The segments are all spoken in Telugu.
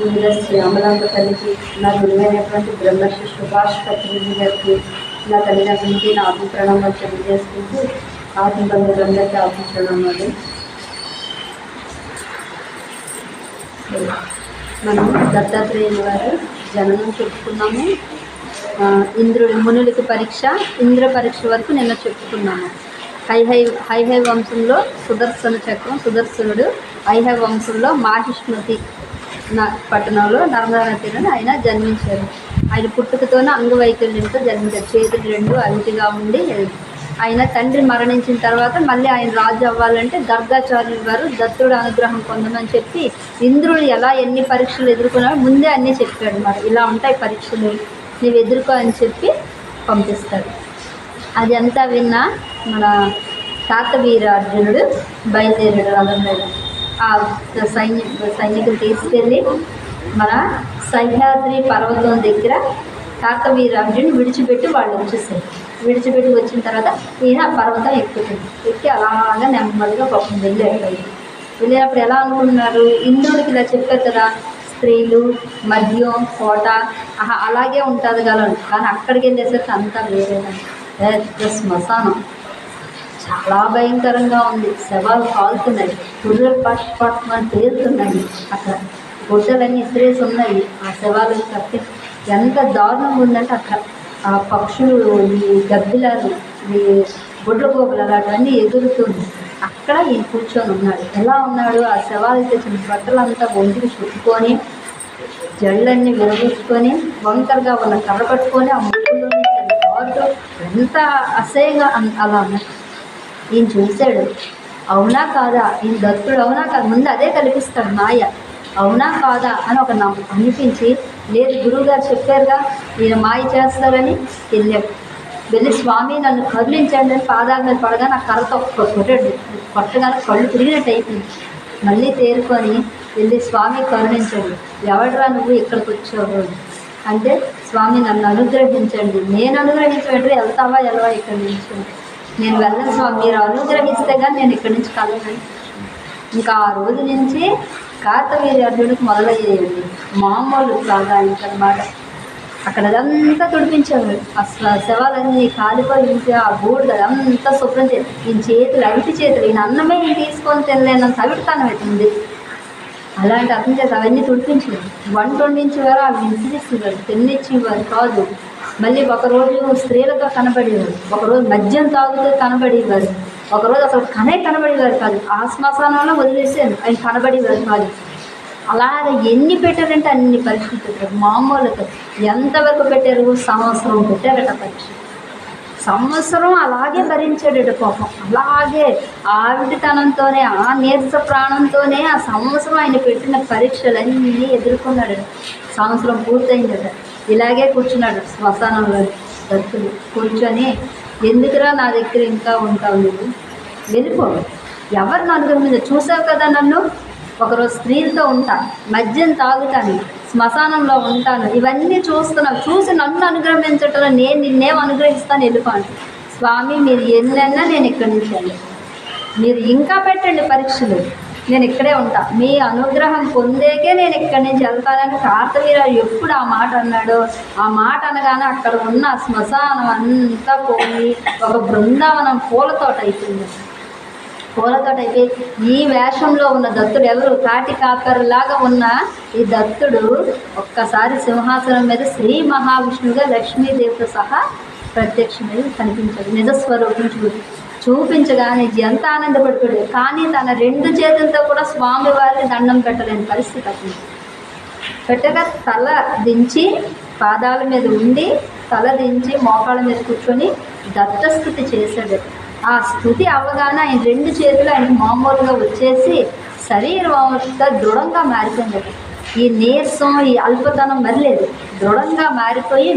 ముందుగా శ్రీ అమలాంబ తల్లికి నా గురువైనటువంటి బ్రహ్మశ్రీ సుభాష్ పత్రిజీ గారికి నా తల్లిదండ్రులకి నా ఆత్మ ప్రణామాలు తెలియజేసుకుంటూ ఆత్మ బంధువులందరికీ ఆత్మ ప్రణామాలు మనం దత్తాత్రేయ వారు జననం చెప్పుకున్నాము. ఇంద్రుడి మునులకి పరీక్ష ఇంద్ర పరీక్ష వరకు నిన్న చెప్పుకున్నాము. హైహై హైహై వంశంలో సుదర్శన చక్రం సుదర్శనుడు హైహై వంశంలో మాహిష్మతి పట్టణంలో నర్మదా ఆయన జన్మించారు. ఆయన పుట్టుకతోనే అంగవైకల్యంతో జన్మించారు. చేతులు రెండు అవిటిగా ఉండి ఆయన తండ్రి మరణించిన తర్వాత మళ్ళీ ఆయన రాజు అవ్వాలంటే గర్గాచార్యులు గారు దత్తుడు అనుగ్రహం పొందమని చెప్పి ఇంద్రుడు ఎలా ఎన్ని పరీక్షలు ఎదుర్కొన్నాడో ముందే అన్నీ చెప్పాడు మరి ఇలా ఉంటాయి పరీక్షలు నీవు ఎదుర్కో అని చెప్పి పంపిస్తాడు. అది అంతా విన్నా మన తాతవీర అర్జునుడు బయలుదేరాడు రథం మీద ఆ సైన్య సైనికులు తీసుకెళ్ళి మన సహ్యాద్రి పర్వతం దగ్గర కాకవీర అర్జునుడు విడిచిపెట్టి వాళ్ళు వచ్చేసారు. విడిచిపెట్టి వచ్చిన తర్వాత ఈయన ఆ పర్వతం ఎక్కుతుంది. ఎక్కి అలాగా నెమ్మదిగా పాపం వెళ్ళాడు పైకి వెళ్ళినప్పుడు ఎలా అనుకున్నారు? ఇంద్రుడికి ఇలా చెప్పారు కదా స్త్రీలు మద్యం కోట అలాగే ఉంటుంది కదా కానీ అక్కడికి వెళ్ళేసరికి అంతా వేరేదండి శ్మశానం. చాలా భయంకరంగా ఉంది. శవాలు కాలుతున్నాయి. గుర్రెలు పట్ పట్టుమని తేలుతున్నాయి. అక్కడ గుడ్డలన్నీ ఇసిరేసి ఉన్నాయి ఆ శవాలు కట్టి ఎంత దారుణంగా ఉందంటే అక్కడ ఆ పక్షులు ఈ గబ్బిలాలు ఈ గుడ్ల గోపులు అలాంటివన్నీ ఎగురుతుంది అక్కడ ఈ కూర్చొని ఉన్నాడు. ఎలా ఉన్నాడు? ఆ శవాలు తెచ్చిన బట్టలంతా ఒంటికి చుట్టుకొని జళ్ళన్నీ విరగొచ్చుకొని వంకరగా ఉన్న కర్ర పట్టుకొని ఆ ముందు నుంచి ఎంత అసహ్యంగా అన్- అలా ఉన్నాడు ఈయన చూశాడు. అవునా కాదా? ఈయన దత్తుడు అవునా కాదు? ముందు అదే కల్పిస్తాడు మాయ. అవునా కాదా? అని ఒక నమ్మ అనిపించి లేదు గురువుగారు చెప్పారుగా ఈయన మాయ చేస్తారని వెళ్ళాడు వెళ్ళి స్వామి నన్ను కదిలించండి అని పాదాల మీద పడగా నా కర్రతో కొట్టాడు. కొట్టగానే కళ్ళు తిరిగినట్టు అయిపోయింది. మళ్ళీ తేరుకొని వెళ్ళి స్వామి కరుణించండి. ఎవడరా నువ్వు ఇక్కడికి వచ్చావు? అంటే స్వామి నన్ను అనుగ్రహించండి. నేను అనుగ్రహించబెట్టి వెళ్తావా? వెళ్ళవా? ఇక్కడ నుంచి? నేను వెళ్ళను స్వామి మీరు అనుగ్రహిస్తే కానీ నేను ఇక్కడి నుంచి కలగను ఇంకా ఆ రోజు నుంచి కార్తవీర్య అర్జునుడికి మొదలయ్యేయండి మామూలు కాగా ఇంకనమాట అక్కడ అదంతా తుడిపించారు. అసలు ఆ శవాలన్నీ కాలిపోయి ఉంటే ఆ బూడిద అదంతా శుభ్రం చేసి ఈయన చేతులు అవిటి చేతులు ఈయన అన్నమే నేను తీసుకొని తినలేనంత అవిటితనం అవుతుంది అలాంటి అర్థం చేత అవన్నీ తుడిపించలేదు వంట వండించేవారు అవి విసిరిస్తున్నారు తిన్నిచ్చేవారు కాదు. మళ్ళీ ఒకరోజు స్త్రీలతో కనబడేవారు. ఒకరోజు మద్యం తాగుతూ కనబడేవారు. ఒకరోజు అసలు కనే కనబడేవారు కాదు. ఆ శ్మశానంలో వదిలేసాను ఆయన కనబడేవారు కాదు. అలాగ ఎన్ని పెట్టారంటే అన్ని పరీక్షలు పెట్టారు మామూలుగా ఎంతవరకు పెట్టారు? సంవత్సరం పెట్టారట పరీక్ష సంవత్సరం అలాగే భరించాడు పాపం. అలాగే ఆవిడితనంతోనే ఆ నీరస ప్రాణంతోనే ఆ సంవత్సరం ఆయన పెట్టిన పరీక్షలన్నీ ఎదుర్కొన్నాడు సంవత్సరం పూర్తయిందట. ఇలాగే కూర్చున్నాడు శ్మశానంలో దత్తుడు కూర్చొని ఎందుకురా నా దగ్గర ఇంకా ఉంటావు నువ్వు? వెళ్ళిపో. ఎవరు నలుగురు మీద? చూసావు కదా నన్ను? ఒకరోజు స్త్రీలతో ఉంటా మద్యం తాగుతాను శ్మశానంలో ఉంటాను. ఇవన్నీ చూస్తున్నావు. చూసి నన్ను అనుగ్రహించటంలో నేను నిన్నేం అనుగ్రహిస్తాను వెళ్ళిపోను స్వామి మీరు ఎన్నైనా నేను ఇక్కడి నుంచి మీరు ఇంకా పెట్టండి పరీక్షలు. నేను ఇక్కడే ఉంటా. మీ అనుగ్రహం పొందేకే నేను ఇక్కడి నుంచి వెళ్తానని కార్తవీరాజు ఎప్పుడు ఆ మాట అన్నాడో ఆ మాట అనగానే అక్కడ ఉన్న శ్మశానం అంతా పోయి ఒక బృందావనం పూలతోట అయిపోయింది. పూలతోట అయితే ఈ వేషంలో ఉన్న దత్తుడు ఎవరు? కాటి కాకరులాగా ఉన్న ఈ దత్తుడు ఒక్కసారి సింహాసనం మీద శ్రీ మహావిష్ణువుగా లక్ష్మీదేవితో సహా ప్రత్యక్షమై కనిపించాడు. నిజస్వరూపం చూపించగానే ఎంత ఆనందపడిపోయాడు కానీ తన రెండు చేతులతో కూడా స్వామివారికి దండం పెట్టలేని పరిస్థితి అతను పెట్టగా తల దించి పాదాల మీద ఉండి తల దించి మోకాళ్ళ మీద కూర్చొని దత్తస్థుతి చేశాడు. ఆ స్థుతి అవ్వగానే ఆయన రెండు చేతులు ఆయన మామూలుగా వచ్చేసి శరీర అంతా దృఢంగా మారిపోయింది. ఈ నీరసం ఈ అల్పతనం మరలేదు. దృఢంగా మారిపోయి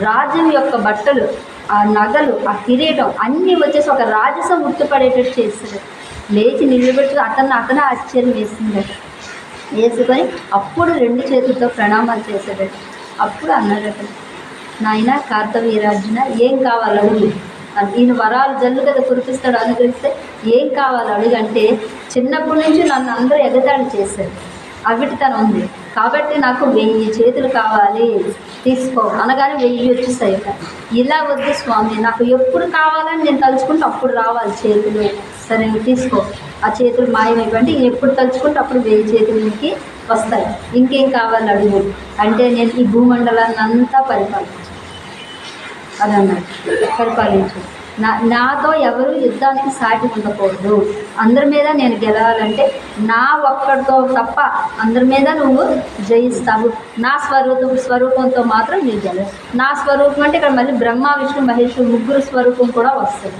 రాజ్యం యొక్క బట్టలు ఆ నగలు ఆ కిరీటం అన్నీ వచ్చేసి ఒక రాజసం గుర్తుపడేటట్టు చేస్తాడు లేచి నిలబెట్టి అతను అతనే ఆశ్చర్యం వేసిందట. వేసుకొని అప్పుడు రెండు చేతులతో ప్రణామాలు చేశాడట. అప్పుడు అన్నాడట నాయన కార్తవీరాజున ఏం కావాలి అడుగు. ఈయన వరాలు జల్లు కదా కురిపిస్తాడు అనుగ్రహిస్తే ఏం కావాలి అడుగంటే అంటే చిన్నప్పటి నుంచి నన్ను అందరూ ఎగతాళి చేశారు. అవిటితనం ఉంది. కాబట్టి నాకు వెయ్యి చేతులు కావాలి. తీసుకో. అనగానే వెయ్యి వచ్చేస్తాయి. ఇలా వద్దు స్వామి. నాకు ఎప్పుడు కావాలని నేను తలుచుకుంటే అప్పుడు రావాలి చేతులు. సరే తీసుకో. ఆ చేతులు మాయమైపోయి ఎప్పుడు తలుచుకుంటే అప్పుడు వెయ్యి చేతులు నీకు వస్తాయి. ఇంకేం కావాలి అడుగు. అంటే నేను ఈ భూమండలాన్ని అంతా పరిపాలించు. అదన్నాడు పరిపాలించు. నా నాతో ఎవరు యుద్ధానికి సాటి ఉండకూడదు. అందరి మీద నేను గెలవాలంటే నా ఒక్కడితో తప్ప అందరి మీద నువ్వు జయిస్తావు. నా స్వరూపం స్వరూపంతో మాత్రం నీ గెలవు. నా స్వరూపం అంటే ఇక్కడ మళ్ళీ బ్రహ్మ విష్ణు మహేశ్వరు ముగ్గురు స్వరూపం కూడా వస్తుంది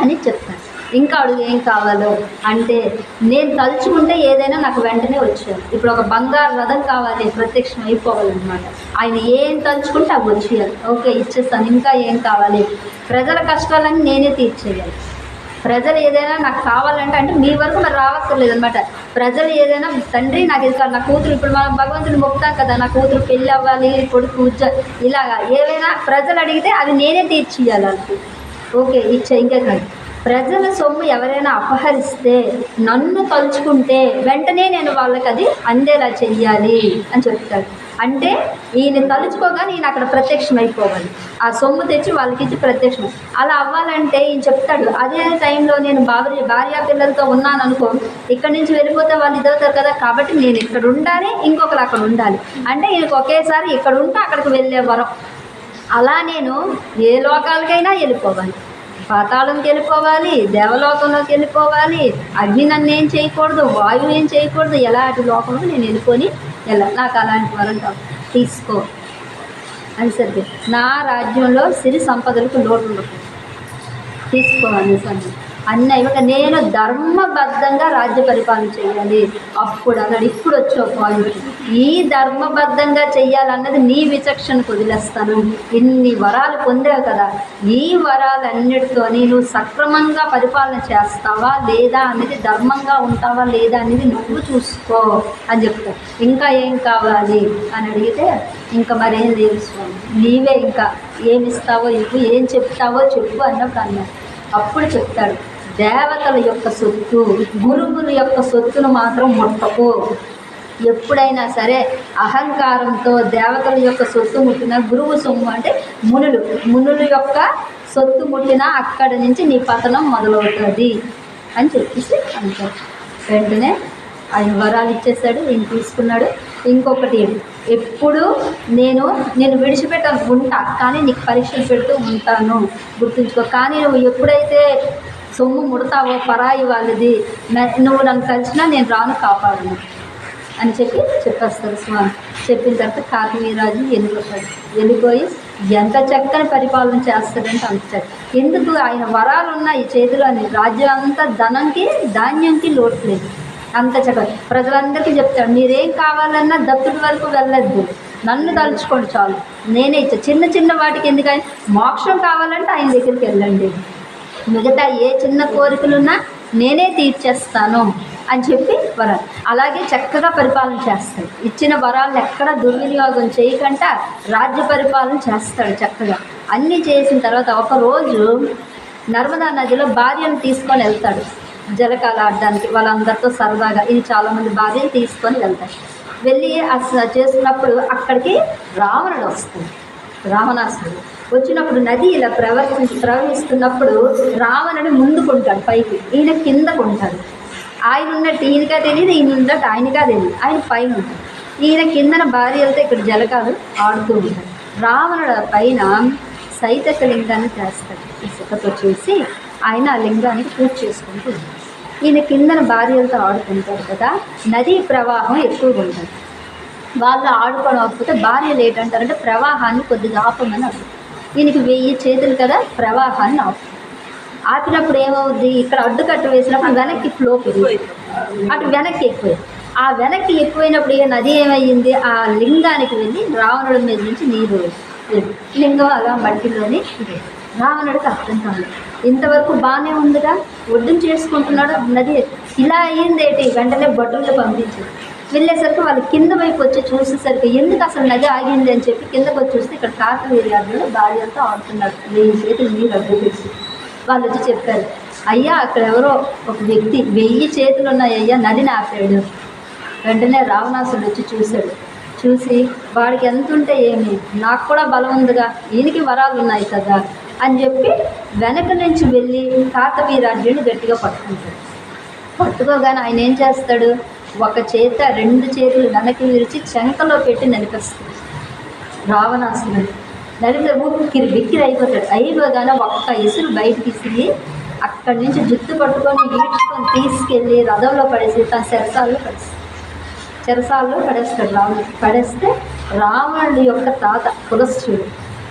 అని చెప్తాను ఇంకా అడుగు ఏం కావాలో? అంటే నేను తలుచుకుంటే ఏదైనా నాకు వెంటనే వచ్చేది ఇప్పుడు ఒక బంగారు రథం కావాలి ప్రత్యక్షం అయిపోవాలన్నమాట. ఆయన ఏం తలుచుకుంటే అవి వచ్చేయాలి. ఓకే ఇచ్చేస్తాను. ఇంకా ఏం కావాలి? ప్రజల కష్టాలన్నీ నేనే తీర్చేయాలి. ప్రజలు ఏదైనా నాకు కావాలంటే అంటే మీ వరకు మరి రావక్కర్లేదు అనమాట ప్రజలు ఏదైనా తండ్రి నాకు ఇది నా కూతురు ఇప్పుడు మనం భగవంతుని మొక్కుతాం కదా నా కూతురు పెళ్ళి అవ్వాలి కొడుకు ఉద్య ఇలాగా. ఏవైనా ప్రజలు అడిగితే అది నేనే తీర్చియాలి వాళ్ళకి. ఓకే ఇచ్చే ఇంకా కాదు ప్రజల సొమ్ము ఎవరైనా అపహరిస్తే నన్ను తలుచుకుంటే వెంటనే నేను వాళ్ళకి అది అందేలా చెయ్యాలి అని చెప్తాడు. అంటే ఈయన తలుచుకోగా నేను అక్కడ ప్రత్యక్షం అయిపోవాలి ఆ సొమ్ము తెచ్చి వాళ్ళకి ఇచ్చి ప్రత్యక్షం. అలా అవ్వాలంటే ఈయన చెప్తాడు అదే టైంలో నేను భార్య భార్య పిల్లలతో ఉన్నాను అనుకో ఇక్కడి నుంచి వెళ్ళిపోతే వాళ్ళు ఇదవుతారు కదా కాబట్టి నేను ఇక్కడ ఉండాలి ఇంకొకరు అక్కడ ఉండాలి. అంటే ఈయనకు ఒకేసారి ఇక్కడ ఉంటే అక్కడికి వెళ్ళే వరం. అలా నేను ఏ లోకాలకైనా వెళ్ళిపోవాలి. పాతాళంకి వెళ్ళిపోవాలి దేవలోకంలోకి వెళ్ళిపోవాలి అగ్ని నన్ను ఏం చేయకూడదు వాయువు ఏం చేయకూడదు ఎలాంటి లోకంలో నేను వెళ్ళిపోని ఎలా నాకు అలాంటి వరం తీసుకో. అని సరిగ్గా నా రాజ్యంలో సిరి సంపదలకు లోటు ఉండకూడదు తీసుకోవాలి సరిగ్గా అన్నయ్య అన్నీ ఇవ్వక నేను ధర్మబద్ధంగా రాజ్య పరిపాలన చేయాలి. అప్పుడు అన్నాడు ఇప్పుడు వచ్చే పాయింట్ ఈ ధర్మబద్ధంగా చెయ్యాలన్నది నీ విచక్షణకు వదిలేస్తాను. ఇన్ని వరాలు పొందావు కదా. ఈ వరాలన్నిటితో నేను సక్రమంగా పరిపాలన చేస్తావా లేదా అనేది ధర్మంగా ఉంటావా లేదా అనేది నువ్వు చూసుకో అని చెప్తావు ఇంకా ఏం కావాలి అని అడిగితే ఇంకా మరేం లేదు స్వామి. నీవే ఇంకా ఏమి ఇస్తావో ఇవ్వు ఏం చెప్తావో చెప్పు అన్నప్పుడు అన్నారు అప్పుడు చెప్తాడు దేవతల యొక్క సొత్తు గురువుల యొక్క సొత్తును మాత్రం ముట్టకు. ఎప్పుడైనా సరే అహంకారంతో దేవతల యొక్క సొత్తు ముట్టిన గురువు సొమ్ము అంటే మునులు. మునుల యొక్క సొత్తు ముట్టినా అక్కడి నుంచి నీ పతనం మొదలవుతుంది అని చెప్పేసి అంటారు. వెంటనే ఆయన వరాలు ఇచ్చేసాడు ఈయన తీసుకున్నాడు. ఇంకొకటి ఎప్పుడు నేను నేను విడిచిపెట్ట ఉంటా కానీ నీకు పరీక్షలు పెడుతూ ఉంటాను. గుర్తుంచుకో కానీ నువ్వు ఎప్పుడైతే సొమ్ము ముడతావో పరాయి వాళ్ళది నువ్వు నన్ను కలిసినా నేను రాను కాపాడను అని చెప్పి చెప్పేస్తారు స్వామి. చెప్పిన తర్వాత కాకివీరాజు వెళ్ళిపోతాడు వెళ్ళిపోయి ఎంత చక్కని పరిపాలన చేస్తాడంటే అంత చక్క ఎందుకు ఆయన వరాలు ఉన్నాయి చేతిలో అని రాజ్యం అంతా ధనంకి ధాన్యంకి లోట్లేదు అంత చక్క ప్రజలందరికీ చెప్తాడు మీరేం కావాలన్నా దత్తుడి వరకు వెళ్ళొద్దు. నన్ను తలుచుకోండి చాలు. నేనే ఇచ్చా. చిన్న చిన్న వాటికి ఎందుకని? మోక్షం కావాలంటే ఆయన దగ్గరికి వెళ్ళండి. మిగతా ఏ చిన్న కోరికలున్నా నేనే తీర్చేస్తాను అని చెప్పి వరాలు. అలాగే చక్కగా పరిపాలన చేస్తాడు. ఇచ్చిన వరాలను ఎక్కడ దుర్వినియోగం చేయకుండా రాజ్య పరిపాలన చేస్తాడు చక్కగా. అన్నీ చేసిన తర్వాత ఒకరోజు నర్మదా నదిలో భార్యను తీసుకొని వెళ్తాడు. జలకాలు ఆడడానికి వాళ్ళందరితో సరదాగా ఇది చాలామంది భార్యలు తీసుకొని వెళ్తారు వెళ్ళి అసలు చేస్తున్నప్పుడు అక్కడికి రావణుడు వస్తుంది రావణాసుడు వచ్చినప్పుడు నది ఇలా ప్రవర్తి ప్రవహిస్తున్నప్పుడు రావణుడు ముందుకుంటాడు పైకి. ఈయన కిందకుంటాడు ఆయన ఉన్నట్టు ఈయనగా తెలియదు ఈయన ఉన్నట్టు ఆయనగా తెలియదు ఆయన పైన ఉంటాడు. ఈయన కిందన భార్యలతో ఇక్కడ జలకాలు ఆడుతూ ఉంటాడు రావణుడు పైన సైతక లింగాన్ని చేస్తాడు ఇసుకతో చేసి ఆయన ఆ లింగానికి పూజ చేసుకుంటూ ఈయన కిందన భార్యలతో ఆడుకుంటారు కదా నదీ ప్రవాహం ఎక్కువగా ఉంటుంది. వాళ్ళు ఆడుకోవకపోతే భార్యలు ఏంటంటారంటే ప్రవాహాన్ని కొద్దిగా ఆపమని అడుగుతారు. ఈయనకి వెయ్యి చేతులు కదా ప్రవాహాన్ని ఆపుతుంది ఆపినప్పుడు ఏమవుద్ది? ఇక్కడ అడ్డుకట్ట వేసినప్పుడు వెనక్కి ఫ్లో పెరుగుతుంది అటు వెనక్కి ఎక్కువ. ఆ వెనక్కి ఎక్కువైనప్పుడు ఇక నది ఏమయ్యింది? ఆ లింగానికి వెళ్ళి రావణుడి మీద నుంచి నీరు లింగం అలా మట్టిలోని రావణుడికి అర్థం కాలేదు. ఇంతవరకు బాగానే ఉందిగా. ఒడ్డును చేసుకుంటున్నాడు. నది ఇలా అయ్యిందేటి వెంటనే బొడ్డులు పంపించారు వెళ్ళేసరికి వాళ్ళు కింద వైపు వచ్చి చూసేసరికి ఎందుకు అసలు నది ఆగింది అని చెప్పి కిందకు వచ్చి చూస్తే ఇక్కడ కాకవీర్యాదులు భార్యలతో ఆడుతున్నారు. వెయ్యి చేతులు నీళ్ళు అడ్డు పెట్టి. వాళ్ళు వచ్చి చెప్పారు అయ్యా అక్కడ ఎవరో ఒక వ్యక్తి వెయ్యి చేతులు ఉన్నాయి అయ్యా నదిని ఆపాడు. వెంటనే రావణాసుడు వచ్చి చూశాడు. చూసి వాడికి ఎంత ఉంటే ఏమి? నాకు కూడా బలం ఉందిగా. ఈయనకి వరాలు ఉన్నాయి కదా. అని చెప్పి వెనక నుంచి వెళ్ళి తాత కాతవీరాజ్యుని గట్టిగా పట్టుకుంటాడు. పట్టుకోగానే ఆయన ఏం చేస్తాడు? ఒక చేత రెండు చేతులు వెనక్కి విరిచి చెంకలో పెట్టి నలిపేస్తాడు. రావణాసురుడు నలిపితే ఉక్కిరి బిక్కిరి అయిపోతాడు. అయిపోగానే ఒక్క ఇసురు బయటికి ఇసిరి అక్కడి నుంచి జుట్టు పట్టుకొని ఈడ్చుకొని తీసుకెళ్ళి రథంలో పడేసి తన శరసాల్లో పడేస్తాడు. చెరసాల్లో పడేస్తాడు రావణుడు. పడేస్తే రావణుడి యొక్క తాత పులస్త్యుడు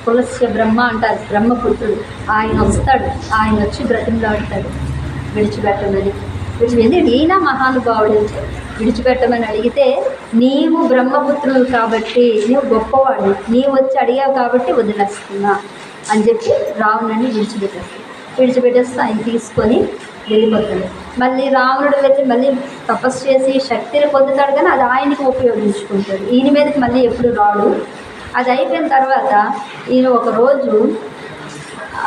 తులస్య బ్రహ్మ అంటారు బ్రహ్మపుత్రుడు. ఆయన వస్తాడు ఆయన వచ్చి బ్రతిమలాడతాడు. విడిచిపెట్టమని. విడిచిపెట్టి ఈయన మహానుభావుడు విడిచిపెట్టమని అడిగితే నీవు బ్రహ్మపుత్రుడు కాబట్టి నీవు గొప్పవాడు నీవు వచ్చి అడిగావు కాబట్టి వదిలేస్తున్నా అని చెప్పి రావణుడిని విడిచిపెట్టేస్తాడు. విడిచిపెట్టేస్తే ఆయన తీసుకొని వెళ్ళిపోతాడు. మళ్ళీ రావణుడు వెళ్ళి మళ్ళీ తపస్సు చేసి శక్తిని పొందుతాడు కానీ అది ఆయనకి ఉపయోగించుకుంటాడు. ఈయన మీదకి మళ్ళీ ఎప్పుడు రాడు? అది అయిపోయిన తర్వాత ఈయన ఒక రోజు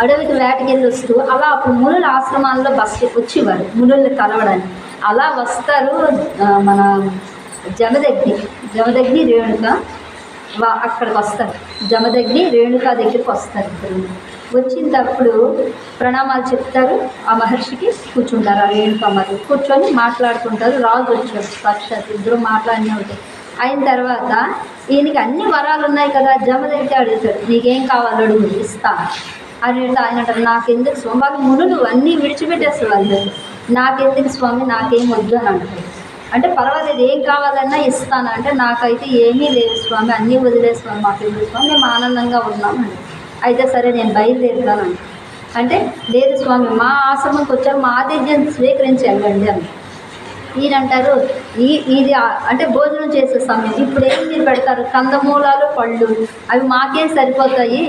అడవికి వేటకెళ్ళి వస్తూ అలా అప్పుడు మునుల ఆశ్రమాల్లో బస్ వచ్చేవారు మునుల్ని కలవడానికి. అలా వస్తారు మన జమదగ్ని జమదగ్ని రేణుక వా అక్కడికి వస్తారు. జమదగ్ని రేణుక దగ్గరికి వస్తారు ఇద్దరు. వచ్చినప్పుడు ప్రణామాలు చెప్తారు ఆ మహర్షికి కూర్చుంటారు ఆ రేణుక మరి కూర్చొని మాట్లాడుకుంటారు రాజు వచ్చారు సాక్షాత్ ఇద్దరు మాట్లాడినే ఉంటాయి అయిన తర్వాత ఈయనకి అన్ని వరాలు ఉన్నాయి కదా జమదగ్ని అడుగుతాడు నీకేం కావాలో అడుగు ఇస్తా. అని అంటే ఆయన అంటారు నాకెందుకు స్వామి? వాళ్ళు మునులు అన్నీ విడిచిపెట్టేస్తారు వాళ్ళు. నాకెందుకు స్వామి? నాకేం వద్దు అని అంటారు అంటే పర్వాలేదు ఏం కావాలన్నా ఇస్తాను అంటే నాకైతే ఏమీ లేదు స్వామి అన్నీ వదిలే స్వామి మాకు స్వామి? మేము ఆనందంగా ఉన్నామండి అయితే సరే నేను బయలుదేరుతాను అంటే లేదు స్వామి మా ఆశ్రమంకి వచ్చారు మా ఆతిథ్యం స్వీకరించి వెళ్ళండి అని. మీరంటారు ఈ ఇది అంటే భోజనం చేసే సమయం. ఇప్పుడు ఏం మీరు పెడతారు? కందమూలాలు పళ్ళు. అవి మాకేం సరిపోతాయి.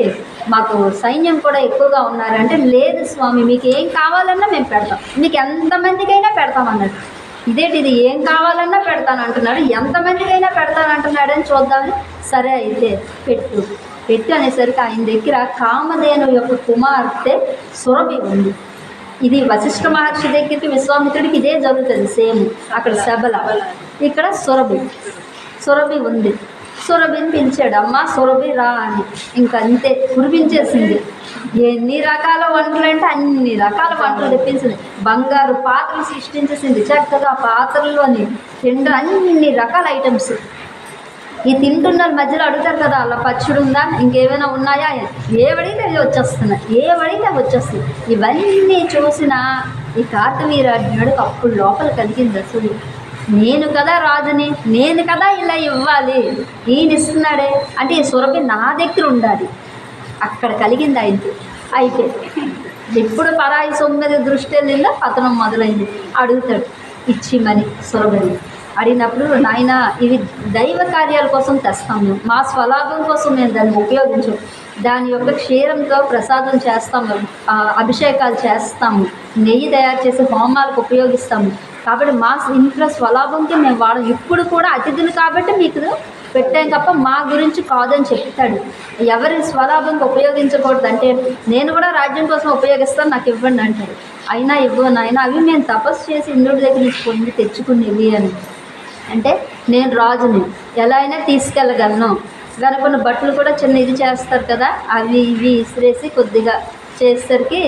మాకు సైన్యం కూడా ఎక్కువగా ఉన్నారంటే లేదు స్వామి మీకు ఏం కావాలన్నా మేము పెడతాం. మీకు ఎంతమందికైనా పెడతాం అన్నట్టు. ఇదేంటి ఇది ఏం కావాలన్నా పెడతాను అంటున్నాడు. ఎంతమందికైనా పెడతాను అంటున్నాడు అని చూద్దామని సరే అయితే పెట్టు. పెట్టు అనేసరికి ఆయన దగ్గర కామధేను యొక్క కుమార్తె సురభి ఉంది. ఇది వశిష్ఠ మహర్షి దగ్గరికి విశ్వామిత్రుడికి ఇదే జరుగుతుంది సేమ్ అక్కడ శబల ఇక్కడ సురభి సురభి ఉంది. సురభిని పిలిచాడు అమ్మ సురభి రా అని. ఇంకా అంతే కురిపించేసింది. ఎన్ని రకాల వంటలు అంటే అన్ని రకాల వంటలు తెప్పించింది. బంగారు పాత్రలు సృష్టించేసింది చక్కగా పాత్రల్లోని రెండు అన్ని రకాల ఐటమ్స్ ఈ తింటున్న మధ్యలో అడుగుతారు కదా అలా పచ్చడి ఉందా ఇంకేమైనా ఉన్నాయా? ఏవడితే అవి వచ్చేస్తున్నాయి ఏవడితే అవి వచ్చేస్తుంది ఇవన్నీ చూసిన ఈ కార్తవీరాజ్ఞుడికి అప్పుడు లోపల కలిగింది అసలు. నేను కదా రాజుని నేను కదా ఇలా ఇవ్వాలి ఈయన ఇస్తున్నాడే. అంటే ఈ సురభి నా దగ్గర ఉండాలి. అక్కడ కలిగింది ఆయనకి. అయితే ఎప్పుడు పరాయి సొమ్మిది దృష్టి వెళ్ళిందో పతనం మొదలైంది. అడుగుతాడు ఇచ్చిమని సురభని. అడిగినప్పుడు నాయన ఇవి దైవ కార్యాల కోసం తెస్తాం మేము మా స్వలాభం కోసం మేము దాన్ని ఉపయోగించం. దాని యొక్క క్షీరంతో ప్రసాదం చేస్తాము. అభిషేకాలు చేస్తాము. నెయ్యి తయారు చేసి హోమాలకు ఉపయోగిస్తాము. కాబట్టి మా ఇంట్లో స్వలాభంకి మేము వాడం ఇప్పుడు కూడా అతిథులు కాబట్టి మీకు పెట్టాం తప్ప మా గురించి కాదని చెప్తాడు. ఎవరి స్వలాభంకి ఉపయోగించకూడదు అంటే నేను కూడా రాజ్యం కోసం ఉపయోగిస్తాను నాకు ఇవ్వండి అంటాడు. అయినా ఇవ్వను అయినా అవి మేము తపస్సు చేసి ఇంద్రుడి దగ్గర నుంచి పొంది తెచ్చుకునేవి అని. అంటే నేను రాజుని. ఎలా అయినా తీసుకెళ్ళగలను. గనుకున్న బట్టలు కూడా చిన్న ఇది చేస్తారు కదా అవి ఇవి ఇసిరేసి కొద్దిగా చేసేసరికి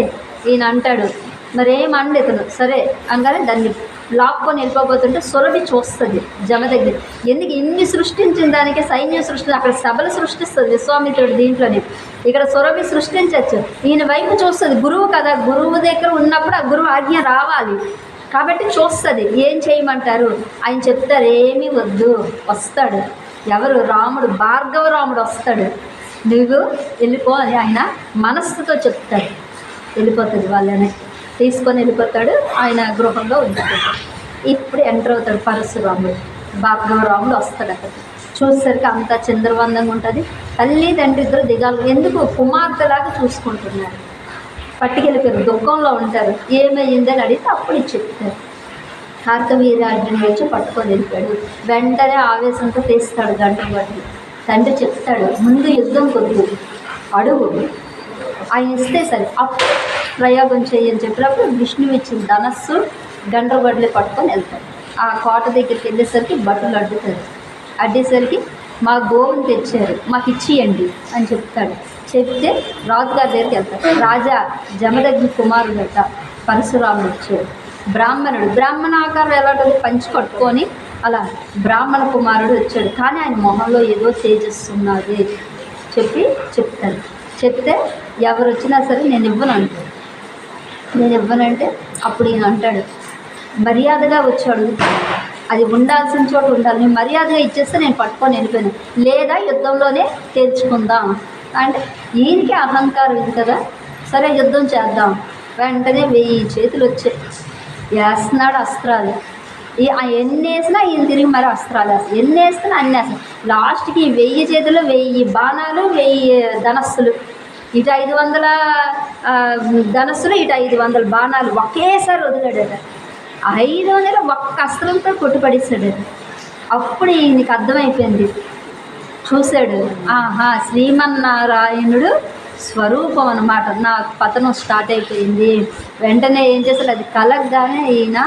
ఈయన అంటాడు మరి ఇతను? సరే అనగానే దాన్ని లాక్కొని వెళ్ళిపోతుంటే సురభి చూస్తుంది జమ దగ్గర. ఎందుకు ఇన్ని సృష్టించిన దానికి సైన్యం సృష్టి అక్కడ సభలు సృష్టిస్తుంది విశ్వామిత్రుడు దీంట్లోనే. ఇక్కడ సురభి సృష్టించవచ్చు ఈయన వైపు చూస్తుంది గురువు కదా గురువు దగ్గర ఉన్నప్పుడు ఆ గురువు ఆజ్ఞ రావాలి. కాబట్టి చూస్తుంది. ఏం చేయమంటారు? ఆయన చెప్తారు ఏమీ వద్దు. వస్తాడు. ఎవరు? రాముడు భార్గవ రాముడు వస్తాడు. నువ్వు వెళ్ళిపో అని ఆయన మనస్సుతో చెప్తాడు. వెళ్ళిపోతుంది వాళ్ళని. తీసుకొని వెళ్ళిపోతాడు. ఆయన గృహంలో ఉండిపోతాడు. ఇప్పుడు ఎంటర్ అవుతాడు పరశురాముడు. భార్గవ రాముడు వస్తాడు అక్కడ. చూసేసరికి అంతా చంద్రవందంగా ఉంటుంది. తల్లి తండ్రి ఇద్దరు దిగాలి. ఎందుకు? కుమార్తెలాగా చూసుకుంటున్నారు. పట్టుకెళ్ళిపోయారు దుఃఖంలో ఉంటారు. ఏమైందని అడిగితే అప్పుడు ఇది చెప్తారు. కార్తవీర్యార్జున వచ్చి పట్టుకొని వెళ్ళిపోయాడు. వెంటనే ఆవేశంతో తీస్తాడు గంట బట్టి తండ్రి చెప్తాడు ముందు యుద్ధం కొద్దు అడుగు. ఆయన ఇస్తే సరే. అప్పుడు ప్రయోగం చేయని చెప్పినప్పుడు విష్ణువు ఇచ్చిన ధనస్సు గండ్రగొడ్లు పట్టుకొని వెళ్తాడు. ఆ కోట దగ్గరికి వెళ్ళేసరికి బట్టలు అడ్డుతారు. అడ్డేసరికి మా గోవుని తెచ్చారు మాకు ఇచ్చియండి అని చెప్తాడు. చెప్తే రాజుగారి దగ్గరికి వెళ్తాడు రాజా జమదగ్ని కుమారుడట పరశురాముడు వచ్చాడు బ్రాహ్మణుడు. బ్రాహ్మణ ఆకారం ఎలాంటి పంచి కట్టుకొని అలా బ్రాహ్మణ కుమారుడు వచ్చాడు. కానీ ఆయన మొహంలో ఏదో తేజస్సున్నది చెప్పి చెప్తాను చెప్తే ఎవరు వచ్చినా సరే నేను ఇవ్వను అంటాడు. నేను ఇవ్వనంటే అప్పుడు ఈయన అంటాడు మర్యాదగా వచ్చి అడుగుతాను అది ఉండాల్సిన చోట ఉండాలి. నేను మర్యాదగా ఇచ్చేస్తే నేను పట్టుకొని వెళ్ళిపోయాను. లేదా యుద్ధంలోనే తేల్చుకుందాం. అంటే ఈయనకి అహంకారం ఇది కదా? సరే యుద్ధం చేద్దాం. వెంటనే వెయ్యి చేతులు వచ్చాయి. వేస్తున్నాడు అస్త్రాలు. ఈ ఎన్ని వేసినా ఈయన తిరిగి మరి అస్త్రాలు వేస్తాయి ఎన్ని వేస్తున్నా అన్ని వేస్తాయి లాస్ట్కి వెయ్యి చేతులు వెయ్యి బాణాలు వెయ్యి ధనస్సులు. ఇటు ఐదు వందల ధనస్సులు ఇటు ఐదు వందల బాణాలు ఒకేసారి వదిలాడట. ఐదు వందలు ఒక్క అస్త్రంతో కొట్టుపడేశాడట అప్పుడు ఈయనకి అర్థమైపోయింది. చూశాడు. ఆహా శ్రీమన్నారాయణుడు స్వరూపం అన్నమాట. నా పతనం స్టార్ట్ అయిపోయింది. వెంటనే ఏం చేశాడు? అది కలగగానే ఈయన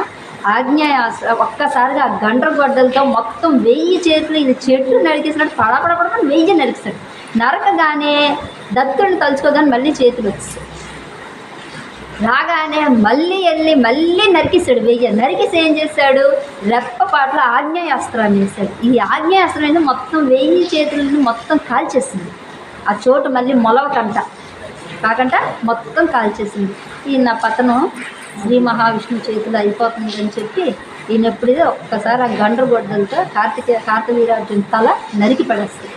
ఆజ్ఞాయాస ఒక్కసారిగా ఆ గండ్రగొడ్డలతో మొత్తం వెయ్యి చేతులు ఈయన చెట్లు నరికేసినట్టు పడపడ వెయ్యి నరికిస్తాడు నరకగానే దత్తుడిని తలుచుకోగానే మళ్ళీ చేతులు వచ్చేసాయి రాగానే మళ్ళీ వెళ్ళి మళ్ళీ నరికిస్తాడు వెయ్యి నరికిసి ఏం చేశాడు రెప్పపాట్లో ఆగ్నేయాస్త్రాన్ని వేశాడు ఈ ఆగ్నేయాస్త్రం అనేది మొత్తం వెయ్యి చేతులను మొత్తం కాల్చేసింది ఆ చోటు మళ్ళీ మొలవకంట. కాకంట మొత్తం కాల్చేసింది ఈయన పతనం శ్రీ మహావిష్ణు చేతులు అయిపోతుంది అని చెప్పి ఈయన ఎప్పుడైతే ఒక్కసారి ఆ గండ్రగొడ్డలతో కార్తికేయ కార్తవీరార్జున తల నరికి పడేస్తుంది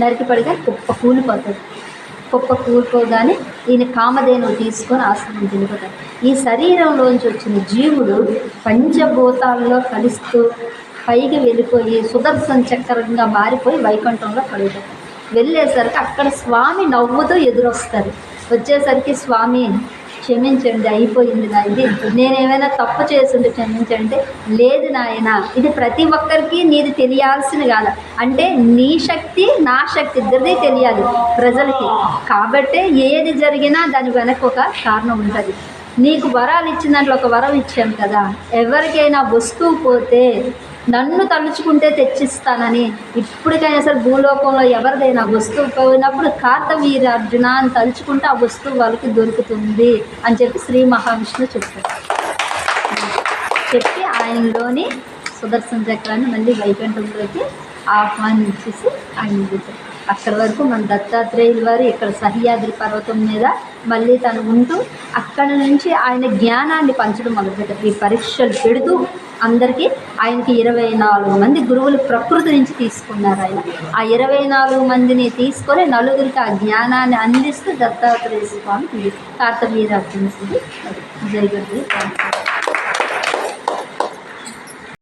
నరికి పడిగా కుప్ప కూలిపోతుంది కుప్ప కూరుకోగానే ఈయన కామధేను తీసుకొని ఆశ్రమం ఈ శరీరంలోంచి వచ్చిన జీవుడు పంచభూతాల్లో కలుస్తూ పైకి వెళ్ళిపోయి సుదర్శన చక్రంగా మారిపోయి వైకుంఠంలో పడిపోతాడు వెళ్ళేసరికి అక్కడ స్వామి నవ్వుతూ ఎదురొస్తారు వచ్చేసరికి స్వామి క్షమించండి అయిపోయింది నా ఇది నేనేమైనా తప్పు చేస్తుంటే క్షమించండి లేదు నాయన. ఇది ప్రతి ఒక్కరికి నీది తెలియాల్సిన కాదు. అంటే నీ శక్తి నా శక్తి ఇద్దరిది తెలియాలి ప్రజలకి. కాబట్టి ఏది జరిగినా దాని వెనక ఒక కారణం ఉంటుంది. నీకు వరాలు ఇచ్చిన దాంట్లో ఒక వరం ఇచ్చాం కదా. ఎవరికైనా వస్తువు పోతే నన్ను తలుచుకుంటే తెచ్చిస్తానని ఇప్పటికైనా సరే భూలోకంలో ఎవరిదైనా వస్తువు పోయినప్పుడు కార్తవీరార్జున అని తలుచుకుంటే ఆ వస్తువు వాళ్ళకి దొరుకుతుంది అని చెప్పి శ్రీ మహావిష్ణువు చెప్పారు చెప్పి ఆయనలోని సుదర్శన చక్రాన్ని మళ్ళీ వైకుంఠంలోకి ఆహ్వానించేసి ఆయన అక్కడి వరకు మన దత్తాత్రేయుల వారు ఇక్కడ సహ్యాద్రి పర్వతం మీద మళ్ళీ తను ఉంటూ అక్కడ నుంచి ఆయన జ్ఞానాన్ని పంచడం మొదలుపెట్టారు. ఈ పరీక్షలు పెడుతూ అందరికీ ఆయనకి ఇరవై నాలుగు మంది గురువులు ప్రకృతి నుంచి తీసుకున్నారు ఆయన. ఆ ఇరవై నాలుగు మందిని తీసుకొని నలుగురికి ఆ జ్ఞానాన్ని అందిస్తూ దత్తాత్రేయ స్వామి ఇది జై గురు